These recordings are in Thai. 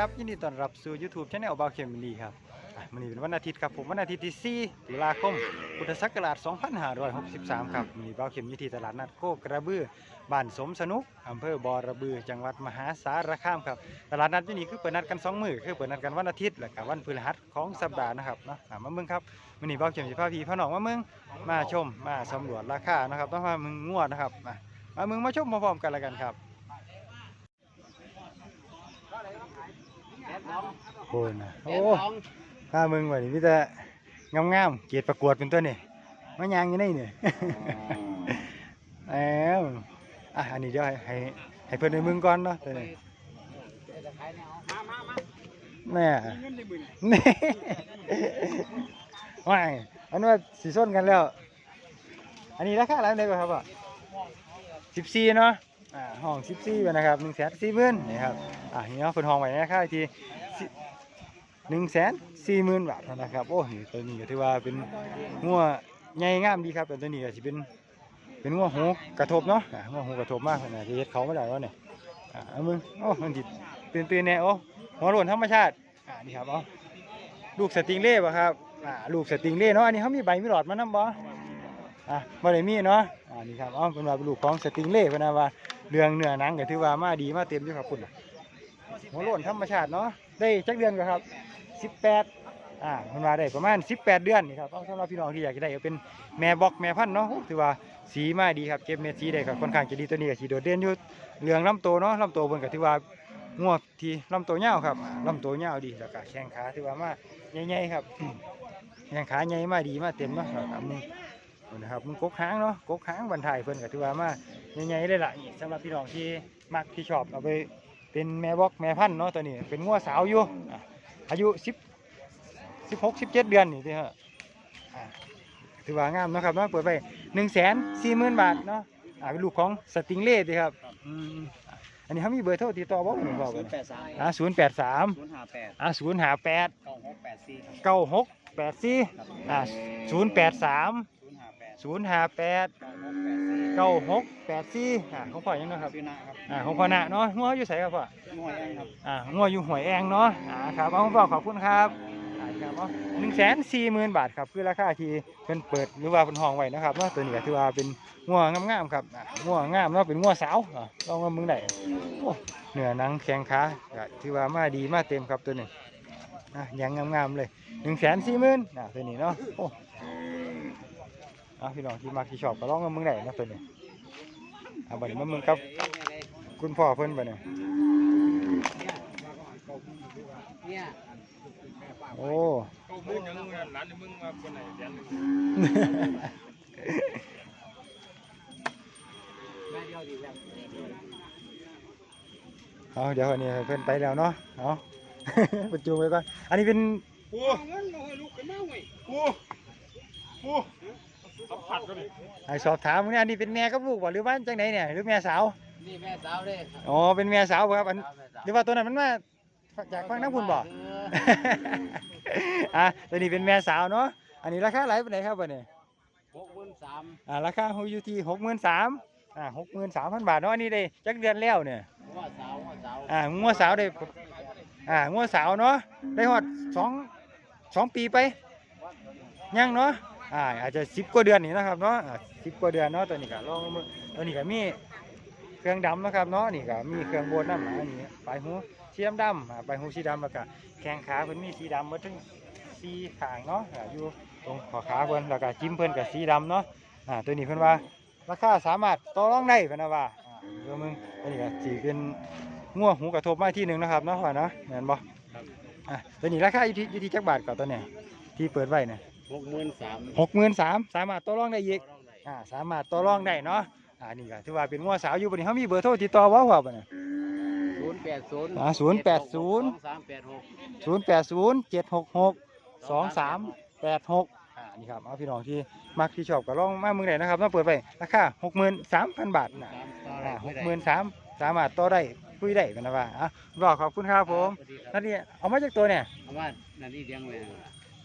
ครับ ยินดีต้อนรับสู่ YouTube Channel บาวเข็มมินีครับอะวันนี้เป็นวันอาทิตย์ครับผมวันอาทิตย์ที่ 4 ตุลาคม พุทธศักราช 2563 ครับวันนี้บาวเข็มยู่ทีตลาดนัดโคกระบือบ้านสมสนุกอำเภอบอระบือ จังหวัดมหาสารคามครับ ตลาดนัดที่นี่คือเปิดนัดกันสองมือคือเปิดนัดกันวันอาทิตย์และกับวันพฤหัสของสัปดาห์นะครับเนาะมาเมืองครับวันนี้บาวเข็มสิพาพี่พาน้องมาเมืองมาชมมาสำรวจราคานะครับต้องมาเมืองงวดนะครับมาเมืองมาชมพร้อมๆกันแล้วกันครับ โอ้นะโอ้ถ้ามึงวันนี้มีแต่งามๆเกียรติประกวดเป็นตัวนี่มายางอยู่ในนี่แอมอะอันนี้เดี๋ยวให้ให้ให้เพิ่นในมึงก่อนเนาะตัวนี้แม่นี่ว่ายอันว่าสีส้นกันแล้ว อันนี้ราคาอะไรได้บ่ครับอะสิบสี่เนาะ อ่าห้องสิบสี่นะครับหนึ่งแสนสี่หมื่นนี่ครับอะนี่เนะเพิ่นห้องไว้นราคาอีกทีหนึ่งแสนสี่หมื่นบาทนะครับโอ้นี่ตัวนี้ก็ถือว่าเป็นงัวใหญ่งามดีครับแต่ตัวนี้ก็สิเป็นเป็นงัวหูกระทบเนาะอ่างัวหูกระทบมากนะจะเฮ็ดเขาไม่ได้แล้วเนี่ยอ่าเอามึงโอ้มันจิตื่นตื่นๆแน่โอ้หัวโล้นธรรมชาติอ่านี่ครับเอาลูกสติงเล่ป่ะครับอ่าลูกสติงเล่เนาะอันนี้เขามีใบมีหลอดมานำบ่อะบ่ได้มีเนาะอ่านี่ครับเอาเป็นว่าเป็นลูกของสติงเล่พนะว่า เรื่องเนื้อหนังก็ถือว่ามาดีมาเต็มอยู่ครับคุณนะหัวโลนธรรมชาติเนาะได้จักเดือนก็ครับ18อ่ามันมาได้ประมาณ18เดือนนี่ครับเอาสำหรับพี่น้องที่อยากจะได้เอาเป็นแม่บอกแม่พันธ์เนาะถือว่าสีมาดีครับเก็บเม็ดสีได้ก็ค่อนข้างจะดีตัวนี้ก็สีโดดเด่นอยู่เรื่องลำโตเนาะลำโตบนก็ถือว่างวที่ลำโตวยาวครับลำโตวยาวดีแล้วก็แข้งขาถือว่ามาใหญ่ๆครับแข้งขาใหญ่มาดีมาเต็มเนาะแล้วก็มึงนะครับมึงกกหางเนาะกกหางบรรทายเพิ่นก็ถือว่ามา ใหญ่ๆเลยล่ะนี่สำหรับพี่น้องที่มักที่ชอบเอาไปเป็นแม่บอกแม่พันธุ์เนาะตัวนี้เป็นงัวสาวอยู่อะอายุ10สิบหกสิบเจ็ดเดือนนี่ที่ฮะอ่าถือว่างามเนาะครับเนาะเปิดไปหนึ่งแสนสี่หมื่นบาทเนาะอ่าเป็นลูกของสติงเล่ดีครับอืมอันนี้เขามีเบอร์โทรติดต่อบ่ผมบอกศูนนย์แปดสามอ่าศูนย์แปดสามศูนย์ห้าแปดอ่าศูนย์ห้าแปดเก้าหกแปดสี่ครับเก้าหกแปดสี่อ่าศูนย์แปดสามศูนย์ห้าแปดศูนย์ห้าแปดเก้าหกแปด ก้าหกแปดสี่อ่าของพ่อยังเนาะครับชื่อนะครับอ่าของพ่อหน้าเนาะงัวอยู่ไสครับพ่อมวยเองครับอ่างัวอยู่หวยแองเนาะอ่าครับเอาของพ่อขอบคุณครับอ่าครับเอาหนึ่งแสนสี่หมื่นบาทครับคือราคาที่เพิ่นเปิดหรือว่าเพิ่นห้องไว้นะครับเนาะตัวนี้ก็ถือว่าเป็นงัวงามๆครับอะงัวงามเนาะเป็นงัวสาวอะลองมามึงได้โอ้เนื้อหนังแข็งขาก็ถือว่ามาดีมาเต็มครับตัวนี้อะยังงามๆเลยหนึ่งแสนสี่หมื่นอะตัวนี้เนาะโอ้ เอาพี่น้องที่มักที่ชอบก็ลองมามึงได้นะตัวนี้เอาบัดนี้มามึงกับ คุณพ่อเพิ่นบัดนี้เนี่ยโอ้เขาพูดยังร้านมึงมาคนไหนแสนหนึ่งแม่เดียวดีแล้วเอาเดี๋ยวอันนี้ให้เพิ่นไปแล้วเนาะเอาประจูไว้ก่อนอันนี้เป็นกูเงินมาให้ สัมผัสก็ดิไอ้สอบถามเนี่ยอันนี้เป็นแม่กับลูกบ่หรือว่าจังไหนเนี่ยหรือแม่สาวนี่แม่สาวเด้อ๋อเป็นแม่สาวบ่ครับอันสาวแม่สาวหรือว่าตัวนั้นมันมาจากฟังน้ำคุณบ่ อะตัวนี้เป็นแม่สาวเนาะอันนี้ราคาหลายปานใดครับบัดนี้หกหมื่นสามอ่าราคาอยู่ที่63,000อ่า63,000บาทเนาะอันนี้ได้จักเดือนแล้วเนี่ยว่าสาวว่าสาวอ่างัวสาวได้อ่างัวสาวเนาะได้ฮอดสองสองปีไปยังเนาะ อ่าอาจจะสิบกว่าเดือนนี่นะครับเนาะสิบกว่าเดือนเนาะตัวนี้ก็ลองมือตัวนี้ก็มีเครื่องดำนะครับเนาะนี่ก็มีเครื่องโบดน้ำหนาอันนี้ปลายหูสีดำดำอ่าปลายหูสีดำแล้วก็แข้งขาเพิ่นมีสีดำหมดทั้งสีขางเนาะอ่าอยู่ตรงขอขาเพิ่นแล้วก็จิ้มเพิ่นกับสีดำเนาะอ่าตัวนี้เพิ่นว่าราคาสามารถต่อรองได้เพิ่นนะว่าอ่าเดี๋ยวมึงตัวนี้ก็สีเป็นงัวหูกระทบมาที่หนึ่งนะครับเนาะว่าเนาะแม่นบ่อะตัวนี้ราคาอยู่ที่อยู่ที่จักบาทก่อนตัวเนี้ที่เปิดไว้เนี่ย หกหมื่นสามหกหมื่นสามสามารถต่อรองได้อีกอ่าสามารถต่อรองได้เนาะอ่านี่ก็ถือว่าเป็นงัวสาวอยู่บนนี้เขามีเบอร์โทรติดต่อบ่ว่าบ่เนี่ยศูนย์แปดศูนย์อ่า080สองสามแปดหกศูนย์แปดศูนย์เจ็ดหกหกสองสามแปดหกอ่านี่ครับเอาพี่น้องที่มักที่ชอบก็ลองมาเมืองไหนนะครับมาเปิดไปราคาหกหมื่นสามพันบาทนะสามต่ออ่าอะไรหกหมื่นสามสามารถต่อได้คุยได้กันนะว่าอะรอขอบคุณครับผมสวัสดีครับนั่นนี่เอามาจากตัวเนี่ยเอาว่านั่นนี่เลี้ยงไว้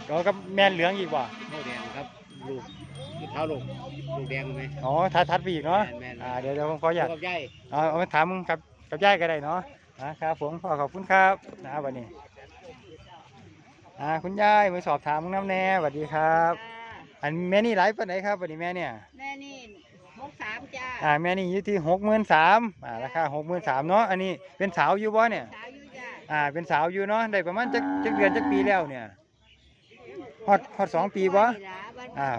เรากับแมนเหลืองอีกบ่โมแดงครับลูกลูกเท้าลูกลูกแดงไหม อ๋อทัดทัดไปอีกเนาะแม่นๆอ่าเดี๋ยวเดี๋ยวผมขออยากลูกกับใหญ่ เอาเอามาถามมึงกับกับย่ายก็ได้เนาะนะครับผมพ่อขอบคุณครับนะวันนี้อ่าคุณยายมาสอบถามมึงน้ำแน่สวัสดีครับอันแม่นี่ไลฟ์ปานไหนครับวันนี้แม่เนี่ยแม่นี่หกสามจ้าอ่าแม่นี่อยู่ที่หกหมื่นสามอ่าราคาหกหมื่นสามเนาะอันนี้เป็นสาวอยู่บ่เนี่ยสาวอยู่จ้าอ่าเป็นสาวอยู่เนาะได้ประมาณจักจักเดือนจักปีแล้วเนี่ย ฮอดฮอดสองปีบ่อ่า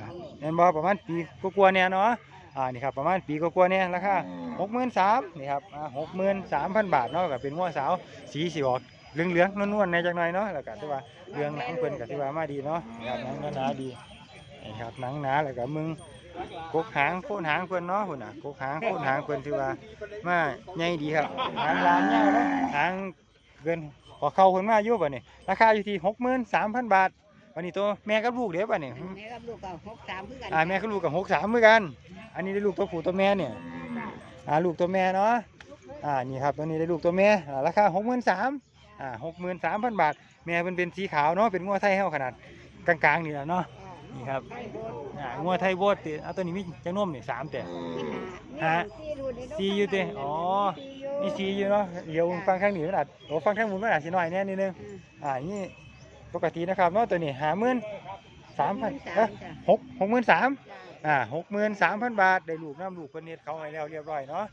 เห็นบ่ประมาณปีกว่าๆเนี่ยเนาะอ่านี่ครับประมาณปีกว่าๆเนี่ยราคาหกหมื่นสามนี่ครับอ่าหกหมื่นสามพันบาทเนาะก็เป็นงัวสาวสีสีออกเหลืองๆนวลๆในจักหน่อยเนาะแล้วก็ที่ว่าเรื่องหนังเพิ่นก็ที่ว่ามาดีเนาะครับหนังหนาๆดีนี่ครับหนังหนาแล้วก็มึงกกหางโค่นหางเพิ่นเนาะพุ่นน่ะกกหางโค่นหางเพิ่นที่ว่ามาใหญ่ดีครับหางลานยาวเนาะหางเกินขอเข้าเพิ่นมาอยู่บ่นี่ราคาอยู่ที่63,000บาท วันนี้ตัวแม่กับลูกเด้อบ่นี่แม่กับลูกก็หกสามคือกันอ่าแม่ก็ลูกกับหกสามเหมือนกัน อันนี้ได้ลูกตัวผู้ตัวแม่เนี่ยอ่าลูกตัวแม่เนาะอ่านี่ครับตัวนี้ได้ลูกตัวแม่อ่าราคาหกหมื่นสามอ่าหกหมื่นสามพันบาท แม่เป็นเป็นสีขาวเนาะเป็นงัวไทยเฮาขนาดกลางๆนี่แหละเนาะนี่ครับอ่างัวไทยโบดติเอาตัวนี้มีจังนมนี่สามแต่ฮะสี่อยู่ติอ๋อมีสีอยู่เนาะเดี๋ยวฟังข้างนี้มันอาจโอ้ฟังข้างมุมมันอาจสิน้อยแน่นิดนึงอ่านี่ ปกตินะครับเนาะตัวนี้หาหมื่นสามพันเอ้ยหกหกหมื่นสามอ่าหกหมื่นสามพันบาทได้ลูกน้ำลูกคนเน็ตเขาให้แล้วเรียบร้อยเนาะ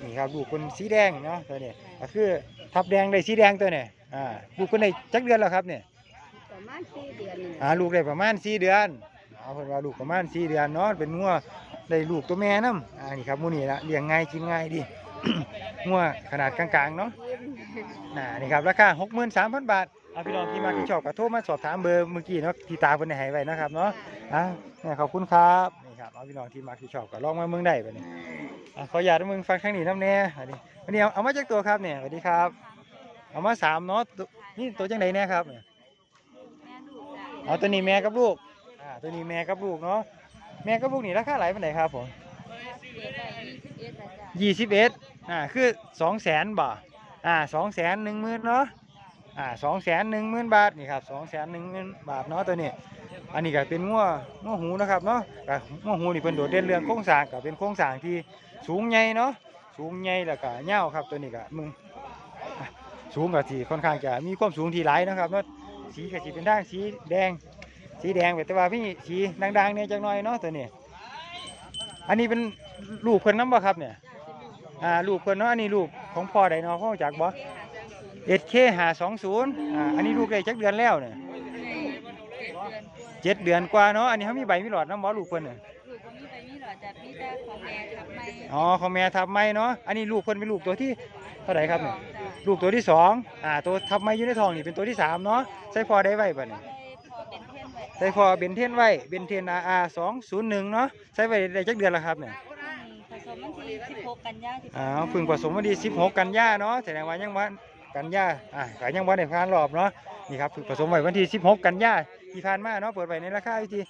นี่ครับลูกคนสีแดงเนาะตัวนี้ก็คือทับแดงได้สีแดงตัวนี้อ่าลูกคนได้จักเดือนแล้วครับเนี่ยประมาณสี่เดือนนี่อ่าลูกได้ประมาณสี่เดือนเอาเพิ่นว่าลูกประมาณสี่เดือนเนาะเป็นงัวได้ลูกตัวแม่น้ำอ่านี่ครับหมูนี่ละเลี้ยงง่ายกินง่ายดีงัวขนาดกลางๆเนาะน่านี่ครับราคาหกหมื่นสามพันบาทเอาพี่น้องที่มาที่ชอบก็โทรมาสอบถามเบอร์เมื่อกี้เนาะที่ตาเพิ่นได้ให้ไว้นะครับเนาะอ่าเนี่ยขอบคุณครับนี่ครับเอาพี่น้องที่มาที่ชอบก็ลองมาเมืองได้บัดนี้อะขออยากให้มึงฟังข้างนี้น้ำแน่อันนี้วันนี้เอาเอามาจากตัวครับเนี่ยสวัสดีครับ เอามาสามเนาะตัวนี่ตัวจังไดแน่ครับเนี่ยเอาตัวนี้แม่กับลูกอ่าตัวนี้แม่กับลูกเนาะแม่กับลูกนี่ราคาไหลายปานไหนครับผมยี่สิบเอ็ดจ้ายี่สิบเอ็ดอ่าคือสองแสนบาทอ่าสองแสนหนึ่งหมื่นเนาะ อ่าสองแสนหนึ่งหมื่นบาทนี่ครับสองแสนหนึ่งหมื่นบาทเนาะตัวนี้ อันนี้ก็เป็นงัวงัวหูนะครับเนาะก็งัวหูนี่เป็นโดดเด่นเรื่องโครงสร้างก็เป็นโครงสร้างที่สูงใหญ่เนาะสูงใหญ่แล้วก็ยาครับตัวนี้ก็มึงอะสูงก็ที่ค่อนข้างจะมีความสูงที่หลายนะครับเนาะสีก็สิเป็นทางสีแดง สีแดงแต่ว่าพี่สีดังๆเนี่ยจังหน่อยเนาะตัวนี้ อันนี้เป็นลูกเพิ่นน้ำบ่ครับเนี่ยอ่าลูกเพิ่นเนาะอันนี้ลูกของพ่อใดเนาะพ่อจักบ่ เอ็ดเคหาสองศูนย์อ่าอันนี้ลูกได้จักเดือนแล้วเนี่ยเจ็ดเดือนกว่าเนาะอันนี้เขามีใบมีหลอดน้ำหมอลูกเพิ่นน่ะลูกก็มีไปมีหรอจ้ามีแต่ของแม่ทับไม่อ๋อของแม่ทับไม่เนาะอันนี้ลูกเพิ่นเป็นลูกตัวที่เท่าไหร่ครับเนี่ยจ้าลูกตัวที่สองอ่าตัวทับไม่อยู่ในท้องนี่เป็นตัวที่สามเนาะใส่พอได้ไว้ป่ะเนี่ยได้พอเป็นเพื่อนไว้ใส่พอเบนเทนไว้เบนเทนอาอาสองศูนย์หนึ่งเนาะใส่ไว้ได้จักเดือนแล้วครับเนี่ยผสมวันที่สิบหกกันยาที่อ้าวเพึ่งผสมวันที่16 กันยาเนาะแสดงว่ายังวัน กันยาอ่าก็ยังวันในผ่านรอบเนาะนี่ครับผสมไว้วันที่ 16 กันยาที่ผ่านมาเนาะเปิดไว้ในราคาอยู่ที่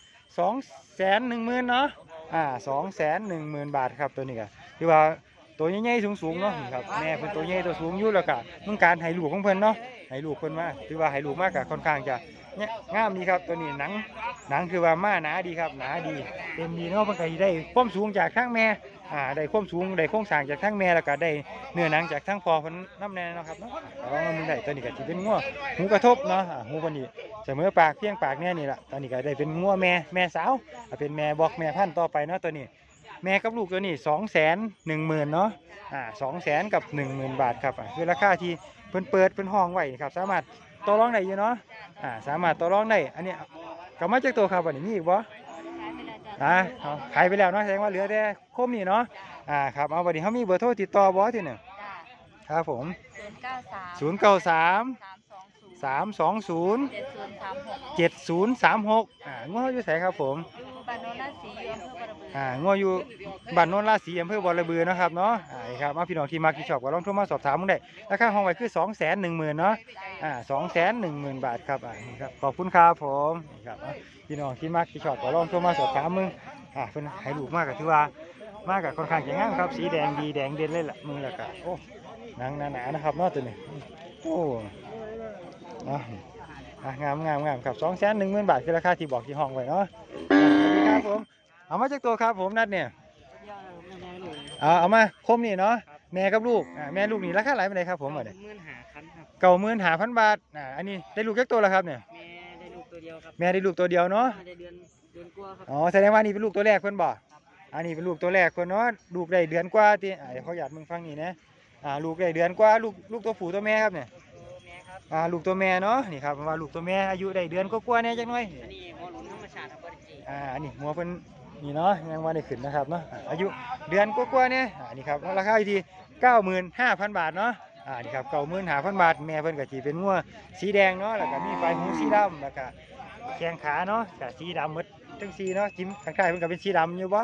2แสนหนึ่งหมื่นเนาะอ่า2แสนหนึ่งหมื่นบาทครับตัวนี้ก็ที่ว่าตัวใหญ่ๆสูงๆเนาะนี่ครับแม่เพิ่นตัวใหญ่ตัวสูงอยู่แล้วก็ต้องการให้ลูกของเพิ่นเนาะให้ลูกเพิ่นมาถือว่าให้ลูกมากก็ค่อนข้างจะเนี่ยงามดีครับตัวนี้หนังหนังคือว่ามาหนาดีครับหนาดีเต็มดีเนาะเพิ่นก็สิได้ความสูงจากทั้งแม่ อ่าได้ความสูงได้โครงสร้างจากทั้งแม่แล้วก็ได้เนื้อหนังจากทั้งพอเพิ่นน้ำแน่เนาะครับเนาะต่ว่ามันได้ตัวนี้ก็สิเป็นงัวหูกระทบเนาะอ่าหูเพิ่นนี่เสมอปากเพียงปากเนี่นี่ล่ะตอนนี้ก็ได้เป็นงัวแม่แม่สาวเป็นแม่บอกแม่พันธุ์ต่อไปเนาะตัวนี้ แม่กับลูกตัวนี้สองแสนหนึ่งหมื่นเนาะอ่าสองแสนกับหนึ่งหมื่นบาทครับอ่าคือราคาที่เพิ่นเปิดเป็นห้องไว้ครับ สามารถต่อรองได้อยู่เนาะอ่าสามารถต่อรองได้อันนี้กลับมาจากตัวครับวันนี้มีอีกบ่ ขายไปแล้วจ้าอ่าเอาขายไปแล้วเนาะแสดงว่าเหลือแต่โคมนี่เนาะอ่าครับเอาวันนี้เขามีเบอร์โทรติดต่อบ่ที่เนี่ยจ้าครับผมศูนย์เก้าสาม0 9 3สามสองศูนย์3 2 0เจ็ดศูนย์สามหก7 0 3 6อ่าง้ออยู่ไสครับผมดูบานโนนาสีอยู่อำเภอกระบื อ่าง้ออยู่บ้านโนนราศีอำเภอบ่อระเบือนะครับเนาะอ่าครับมาพี่น้องที่มาที่ชอบก็ลองโทรมาสอบถามมึงได้ราคาห้องไว้คือ2 1 0 0 0 0เนาะอ่าสองแสนหนึ่งหมื่นบาทครับอ่านี่ครับขอบคุณครับผมนี่ครับอะพี่น้องที่มักที่ชอบก็ลองโทรมาสอบถามมึงอ่าเพิ่นให้ลูกมากกับที่ว่ามากกับค่อนข้างจะงามครับ สีแดงดีแดงเด่นเลยล่ะมึงล้วก็โอ้หนังหนาๆนะครับเนาะตัวนี้โอ้อะอะงามงามงามครับสองแสนหนึ่งหมื่นบาทคือราคาที่บอกที่ห้องไว้เนาะอะสวัสดีครับผม เอามาจากตัวครับผมนัดเนี่ยย่อเราไม่ได้เลยเอาเอามาคมนี่เนาะแม่กับลูกอ่าแม่ลูกนี่ราคาหลายปานใดครับผมอะเนี่ยหมื่นหาคันครับเก่าหมื่นหาพันบาทอ่าอันนี้ได้ลูกจักตัวแล้วครับเนี่ยแม่ได้ลูกตัวเดียวครับแม่ได้ลูกตัวเดียวเนาะมาได้เดือนเดือนกว่าครับอ๋อแสดงว่านี่เป็นลูกตัวแรกเพิ่นบ่อันนี้เป็นลูกตัวแรกเพิ่นเนาะลูกได้เดือนกว่าติอ่าเดี๋ยวเขาอยากมึงฟังนี่นะอ่าลูกได้เดือนกว่าลูกลูกตัวผู้ตัวแม่ครับเนี่ยตัวแม่ครับอ่าลูกตัวแม่เนาะนี่ครับว่าลูกตัวแม่อายุได้เดือนกว่าๆเนี่ยจักหน่อยอันนี้หมอหลุนธรรมชาติครับบริจีอ่าอันนี้หัวเพิ่น นี่เนาะยังว่าได้ขึ้นนะครับเนาะอ่าอายุเดือนกว่าๆเนี่ยอ่านี่ครับราคาอยู่ที่95,000 บาทเนาะอ่านี่ครับ95,000บาทแม่เพิ่นก็สิเป็นงัวสีแดงเนาะแล้วก็มีปลายหูสีดำแล้วก็แข้งขาเนาะก็สีดำหมดทั้งสีเนาะจิ้มข้างใต้เพิ่นก็เป็นสีดำอยู่บ่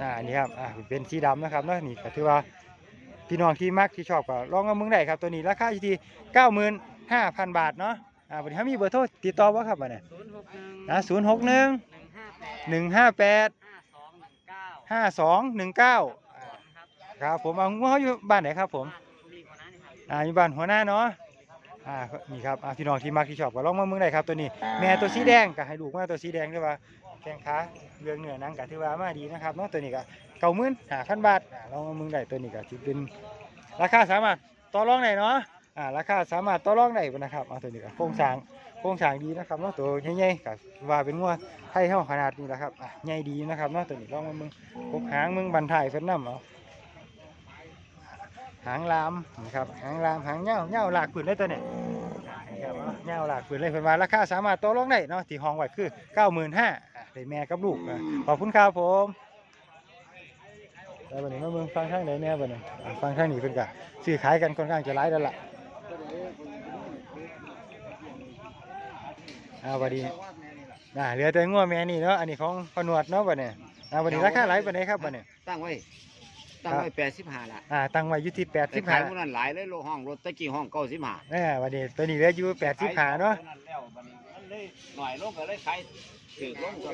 อ่านี่ครับอ่าเป็นสีดำนะครับเนาะนี่ก็ถือว่าพี่น้องที่มักที่ชอบก็ลองเอามึงได้ครับตัวนี้ราคาอยู่ที่95,000บาทเนาะอ่าวันนี้เขามีเบอร์โทรติดต่อบ่ครับบัดนี้ศูนย์หกหนึ่งอ่า061 หนึ่งห้าแปด158ห้าสองหนึ่งเก้า5219ครับครับผมเอางัวเขาอยู่บ้านไหนครับผม บ้านรีคนนั้นนี่ครับอ่าอยู่บ้านหัวหน้าเนาะ อ่า นี่ครับ อ่าพี่น้องที่มักที่ชอบก็ลองมาเมืองได้ครับตัวนี้ แม่ตัวสีแดงก็ให้ลูกมาตัวสีแดงด้วยว่าแข้งขาเรื่องเหนือหนังก็ถือว่ามาดีนะครับเนาะตัวนี้ก็เก้าหมื่นห้าพันบาทอ่าลองมาเมืองได้ตัวนี้ก็ถือเป็นราคาสามารถต่อรองได้เนาะ อ่า ราคาสามารถต่อรองได้บ่นะครับเอาตัวนี้ก็โครงสร้างโครงสร้างดีนะครับเนาะตัวใหญ่ๆก็ว่าเป็นงัวไทยเฮาขนาดนี้แหละครับอะใหญ่ดีนะครับเนาะตัวนี้ลองมามืองกกหางมืองบันทายเพิ่นนํเอาหางลามนี่ครับหางลามหางเงาเงาหลากผืนเลยตัวเนี่ยนี่ครับเอาเงาหลากผืนเลยเพิ่นว่าราคาสามารถต่อรองได้เนาะที่ห้องไว้คือ95,000อะได้แม่กับลูกขอบคุณครับผมแล้วบัดนี้มาเบิ่งฟังทางไหนแน่บัดนี้อะฟังทางนี้เพิ่นก็ซื้อขายกันค่อนข้างจะหลายแล้วล่ะ อ่าบัดนี้น่ะเหลือแต่งัวแม่นี่เนาะอันนี้ของพอหนวดเนาะบัดนี้อ่าบัดนี้ราคาหลายปานใดครับบัดนี้ตั้งไว้ตั้งไว้แปดสิบห้าละอ่าตั้งไว้อยู่ที่แต่ขาย85พวกนั้นหลายเลยโลห้องรถตะกี้ห้องเก้าสิบห้าเออวันนี้ตัวนี้เหลืออยู่แปดสิบขาเนาะหน่อยลงก็เลยขายถือลงก็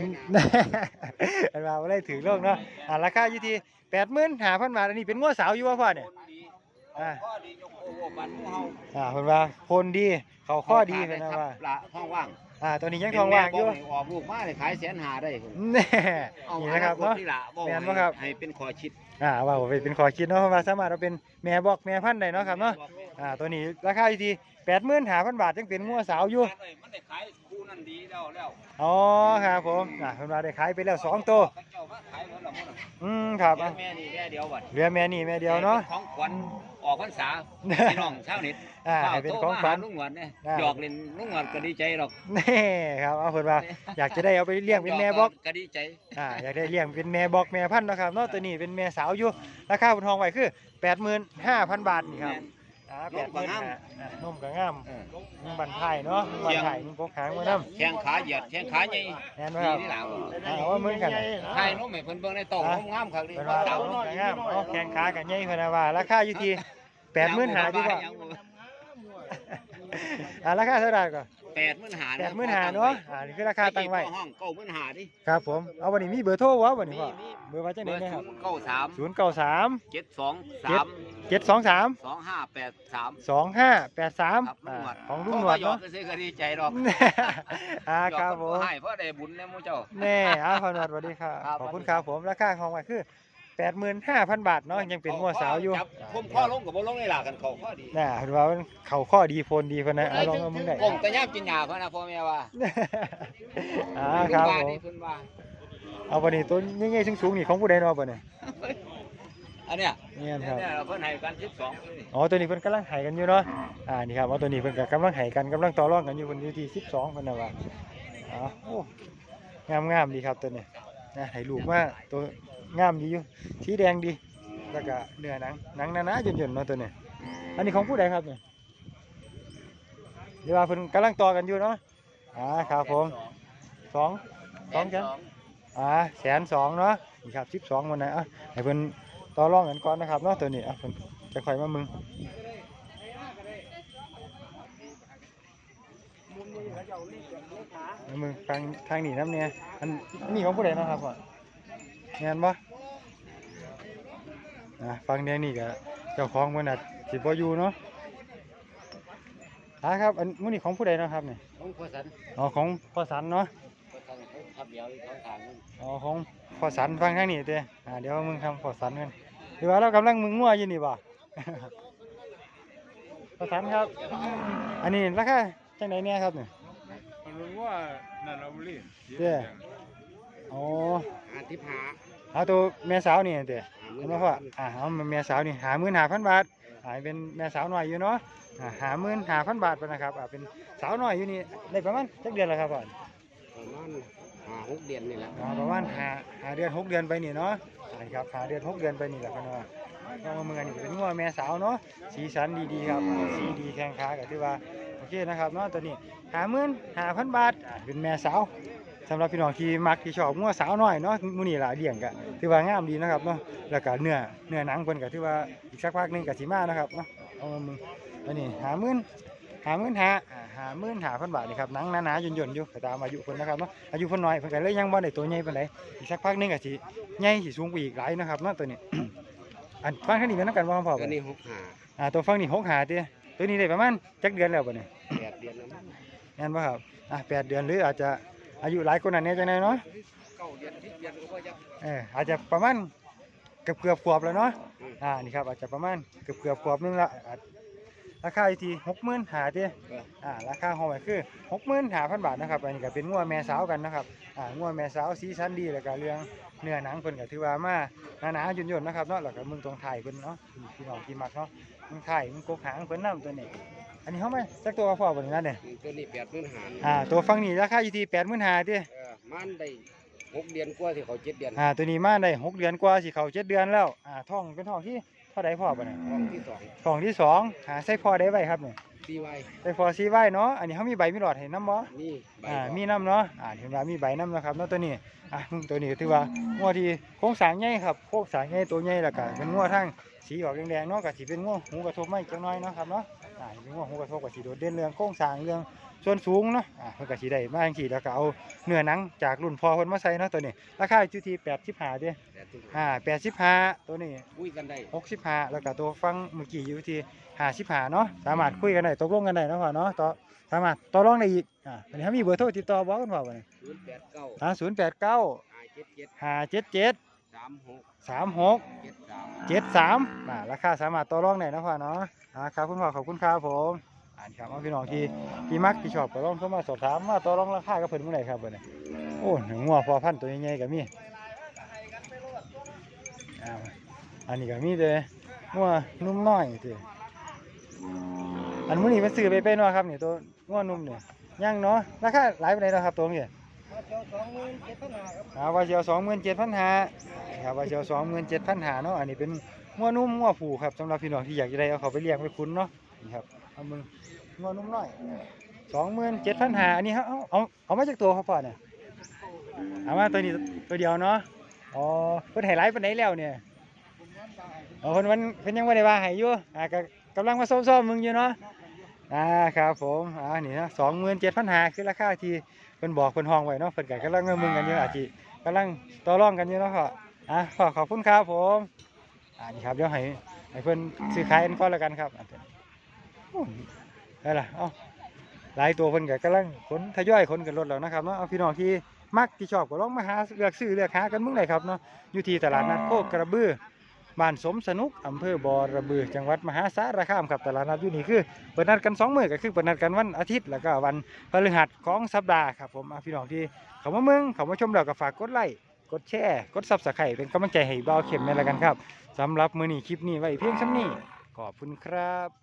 อันว่าบ่ได้ถือโลกเนาะอ่าราคาอยู่ที่แปดหมื่นห้าพันบาทอันนี้เป็นงัวสาวอยู่ว่าพ่อเนี่ยอ่าข้อดียกโอโหบันหมู่เฮาอ่าเพิ่นว่าโคนดีเขาข้อดีเพิ่นนะว่าละห้องว่าง อ่าตัวนี้ยังทองว่างอยู่เป็นแม่บ่ให้ออกลูกมาเลยขายแสนหาได้พุ่นแน่เอานี่อนะครับนาคตเนาะ ที่ละบ่แม่นบ่ให้ครับ ให้เป็นขอชิดอ่าว่าไปเป็นขอคิดเนาะเพราะว่าสามารถเอาเป็นแม่บอกแม่พันธุ์ได้เนาะครับเนาะอ่าตัวนี้ราคาอยู่ที่แปดหมื่นห้าพันบาทยังเป็นงัวสาวอยู่มันได้ขายคู่ นั้นดีแล้วแล้วอ๋อครับผมอ่าเพิ่นว่าได้ขายไปแล้วสองตัวเจ้ามาขายหมดแล้วหมดอืมครับแม่อะแม่นี่แม่เดียวบัดเหลือแม่นี่แม่เดียวเนาะของขวัญออกพรรษาพี่น้องชาวเน็ตอ่าให้เป็นของขวัญ ลุงหวนเนี่ยได้หยอกเล่นลุงหวนก็ดีใจหรอกแน่ครับเอาเพิ่นว่าอยากจะได้เอาไปเลี้ยงเป็นแม่บอก ก็ดีใจอ่าอยากได้เลี้ยงเป็นแม่บอกแม่พันธุ์เนาะครับเนาะตัวนี้เป็นแม่สาวอยู่ราคาบนทองไว้คือ 85,000 บาทนี่ครับอ่าน มก็งาม85,000อ่านมก็งามเออมึงบันไทยเนาะมึงบันไทยมึงพกหางมานำแข้งขาเหยียดแข้งขาใหญ่แม่นดีบ่ครับที่หลังอ่าว่ามึงกันน่ะทายนมให้เพิ่นเบิ่งในโต๊ะงามๆครับดิเพิ่นว่าสาวเอานมก็งามเอาแข้งขากันใหญ่เพิ่นน่ะว่าราคาอยู่ที่85,000หาดีกว่าอ่าราคาเท่าไหร่ก็แปดหมื่นหา85,000เนาะอ่านี่คือราคาตั้งไว้ห้องเก้าหมื่นหาดิครับผมเอาวันนี้มีเบอร์โทรวะวันนี้พ่อมีเบอร์ว่าจังเบได๋อร์นะคศูรับนย์เก้าสาม093เจ็ดสองสาม 723สองห้าแปดสามสองห้าแปดสามครับลุงหนวดของลุงหนวดพ่อหยอกเนาะก็ซื้อก็ดีใจดอกอ่าครับผมให้เพราะได้บุญแล้วมูเจ้าแน่อ้าวขอหนวดสวัสดีครับครับขอบคุณครับผมราคาของมันคือแปดหมื่นห้าพันบาทเนาะยังเป็นงัวสาวอยู่จับผมพ่อลงกับบ่ลงในหลากันเขาข้อดีน่าเห็นว่ามันเข่าข้อดีโฟนดีพนนะเอาลองเอามึงได้กงแต่ย่ามกินยาเพิ่นนะพ่อแม่ว่าอ่าครับว่าผมนี่เพิ่นว่าเอาวันนี้ตัวใหญ่ๆสูงๆนี่ของผู้ใดเนาะบ่เนี่ย อันเนี้ยเนี่ยครับ เนี่ยเราเพิ่นให้กัน12เลยนี่อ๋อตัวนี้เพิ่นกำลังไห้กันอยู่เนาะ อ่า นี่ครับเอาตัวนี้เพิ่นก็กำลังไห้กันกำลังต่อรองกันอยู่เพิ่นอยู่ที่12เพิ่นน่ะว่าอ๋อโอ้งามๆดีครับตัวนี้นะให้ลูกมาตัวงามดีอยู่ สีแดงดี แล้วก็เนื้อหนังหนังหนาๆหย่นๆเนาะตัวนี้ อันนี้ของผู้ใดครับเนี่ยเดี๋ยวว่าเพิ่นกำลังต่อกันอยู่เนาะ อ่า ครับผมสองสองแสน อ่าแสนสองเนาะนี่ครับสิบสองวันนะอะให้เพิ่น ต่อรองกันก่อนนะครับเนาะตัวนี้อะเพิ่นจะค่อยมามึงมามึงฟังทางนี้น้ำเนี่ยอันนี้ของผู้ใดเนาะครับพ่อเงี้ยบ่นะฟังเนี้ยนี่ก็เจ้าของมันอาจสิบ่อยู่เนาะอ่าครับอันมื้อนี้ของผู้ใดเนาะครับเนี่ยของพ่อสันอ๋อของพ่อสันเนาะพ่อสัน เขาทับเดียวอีกสองทางนึงอ๋อของพ่อสันฟังทางนี้เด้อ่าเดี๋ยวมึงทำพ่อสันกันรือว่าเรากำลังมึงงัวอยู่นี่บ่ประธานครับ อันนี้ราคาจังไดเนี่ยครับเนี่ยมันรู้ว่านั่นเราบุรีเด้ออ๋ออาทิตย์หาเอาตัวแม่สาวนี่เด้หาเห็นไหมพ่ออ่าเอาแม่สาวนี่หาหมื่นหาพันบาทอ่าเป็นแม่สาวหน่อยอยู่เนาะอ่าหาหมื่นหาพันบาทไปนะครับอ่าเป็นสาวหน่อยอยู่นี่ได้ประมาณจักเดือนแล้วครับพ่อประมาณ หาหกเดือนนี่แหละอ่าประมาณหาหาเดือนหกเดือนไปนี่เนาะอ่ครับหาเดือนหกเดือนไปนี่แหละพ่อเนาะก็มาเมืองนี่เป็นงัวแม่สาวเนาะสีสันดีๆครับสีดีแข็งขาก็ถือว่าโอเคนะครับเนาะตัวนี้หาหมื่นหาพันบาทเป็นแม่สาวสำหรับพี่น้องที่มักที่ชอบงัวสาวน้อยเนาะมื้อนี้ล่ะเลี้ยงก็ถือว่างามดีนะครับเนาะแล้วก็เนื้อเนื้อหนังเพิ่นก็ถือว่าอีกสักพักหนึงก็สิมานะครับเนาะเอามามึงอันนี้หาหมื่นหาหมื่นหาาหาหมื่นหาพันบาทนี่ครับหนังหนาๆย่นๆอยู่ก็ตามอายุเพิ่นนะครับเนาะอายุเพิ่นน้อยเพิ่นก็เลยยังบ่ได้ตัวใหญ่ปานใดอีกสักพักหนึงก็สิใหญ่สิสูงไปอีกหลายนะครับเนาะตัวนี้ อันฟังเท่านี้แม่นนํกันบ่ครับพ่อก็บัดนี่นี้หกหาอ่าตัวฟังนี่หกหาติตัวนี้ได้ประมาณจักเดือนแล้วบัดนี้แปดเดือนแล้วมั้งแม่นบ่ครับอะแปดเดือนหรืออาจจะอายุหลายกว่านั้นแหน่จังไดเนาะเก้าเดือนสิบเดือนก็ว่าจะเอออาจจะประมาณเกือบเกือบๆขวบแล้วเนาะ อืมอ่า นี่ครับอาจจะประมาณเกือบเกือบๆขวบนึงละอะ ราคาอยู่ที่หกหมื่นหาติเอออ่าราคาห้องไว้คือหกหมื่นหาพันบาทนะครับอันนี้ก็เป็นงัวแม่สาวกันนะครับอ่างัวแม่สาวสีสันดีแล้วก็เรื่องเนื้อหนังเพิ่นก็ถือว่ามาหนาๆย่นๆนะครับเนาะแล้วก็มึงตรงไทยเพิ่นเนาะพี่น้องที่มักเนาะมึงไทยมึงกกหางเพิ่นนํตัวนี้อันนี้เฮาไหมจักตัวพอบ่นี่นั่นเนี่ยตัวนี้แปดหมื่นหาอ่าตัวฟังนี่ราคาอยู่ที่85,000ติเออมันได้ หกเดือนกว่าที่เขาเจ็ดเดือนอ่าตัวนี้มาได้หกเดือนกว่าสิเข้าเจ็ดเดือนแล้วอ่าท้องเป็นท้องที่เท่าใดพ่อบ่เนี่ยห้องที่สองท้องที่สองหาใส่พอได้ไว้ครับเนี่ยซีไวใส่พอซีไว้เนาะอันนี้เขามีใบมีหลอดให้น้ำบ่นี่ใบอ่าดอกมีน้ำเนาะอ่าเห็นว่ามีใบน้ำนะครับเนาะตัวนี้อะตัวนี้ถือว่างัวที่โครงสร้างใหญ่ครับโครงสร้างใหญ่ตัวใหญ่แล้วก็เป็นงัวทั้งสีออกแดงๆเนาะก็สิเป็นงัวหูกระทบไม้จังน้อยเนาะครับเนาะอ่าเป็นงัวหูกระทบก็สิโดดเด่นเรื่องโครงสร้างเรื่อง ส่วนสูงเนาะอ่าเพิ่นก็สิได้มาจังซี่แล้วก็เอาเนื้อหนังจากรุ่นพ่อเพิ่นมาใส่เนาะตัวนี้ ราคาอยู่ที่85เด้แปดสิบอ่า85ตัวนี้ คุยกันได้65แล้วก็ตัวฟังเมื่อกี้อยู่ที่55เนาะสามารถคุยกันได้ตกลงกันได้เนาะพ่อเนาะต่อสามารถต่อรองได้อีกอ่าอันนี้เขามีเบอร์โทรติดต่อบ่คุณพ่อบ่นี่ศูนย์แปดเก้าอ่า089 ห้าเจ็ดเจ็ด577 สามหก36 เจ็ดสาม73อ่าราคาสามารถต่อรองได้เนาะพ่อเนาะอ่าครับคุณพ่อขอบคุณครับผม อ่านครับเอาพี่น้องที่ที่มักที่ชอบก็ลองเข้ามาสอบถามมาต่อรองราคากับเพิ่นเมื่อไหร่ครับบ่นี่โอ้หนึ่งงัวพอพันธุ์ตัวใหญ่ๆก็มีอ่าอันนี้ก็มีเด้องัวนุ่มน้อยติอันมื้อนี้มันซื้อไปไปเนาะครับนี่ตัวง้อนุ่มเนี่ยยังเนาะราคาหลายปานใดเนาะครับตัวนี้อ่าว่าเชียว27,500ครับว่าเชียว27,500เนาะอันนี้เป็นง้อนุ่มง้อผูครับสำหรับพี่น้องที่อยากจะได้เอาเขาไปเลี้ยงไปคุ้นเนาะนี่ครับเอามึง ง้อนุ่มน้อย27,500อันนี้เอาเอาเอาเอามาจากตัวครับพ่อเนี่ยเอามาตัวนี้ตัวเดียวเนาะอ๋อเพิ่นให้หลายปานใดแล้วเนี่ยอ๋อเพิ่นวันเพิ่นยังบ่ได้ว่าให้อยู่อ่าก็กำลังมาซ้อมๆมึงอยู่เนาะอ่าครับผมอ่านี่นะสองหมื่นเจ็ดพันหาคือราคาที่เพิ่นบอกเพิ่นห้องไว้เนาะเพิ่นก็กำลังมึงกันอยู่อาจจะกำลังต่อรองกันอยู่เนาะพ่ออะขอขอบคุณครับผมอ่านี่ครับเดี๋ยวให้ให้เพิ่นซื้อขายกันก่อนแล้วกันครับอั นเถอะโอ้ได้ละเอ้าหลายตัวเพิ่นก็กำลังขนทยอยขนกันรถแล้วนะครับเนาะเอาพี่น้องที่มักที่ชอบก็ลองมาหาเลือกซื้อเลือกหากันมึงได้ครับเนาะอยู่ที่ตลาดนัดโคกกระบือบ้านสมสนุกอำเภอบอระบือจังหวัดมหาสารคามครับตลาดนัดอยู่นี่คือเปิดนัดกันสองมื้อก็คือเปิดนัดกันวันอาทิตย์แล้วก็วันพฤหัสของสัปดาห์ครับผมเอะพี่น้องที่เขามาเมืองเขามาชมแล้วก็ฝากกดไลค์กดแชร์กดซับสไครต์เป็นกำลังใจให้เบาเข็มในละกันครับสำหรับมื้อนี้คลิปนี้ไว้เพียงส่ำนี้ขอบคุณครับ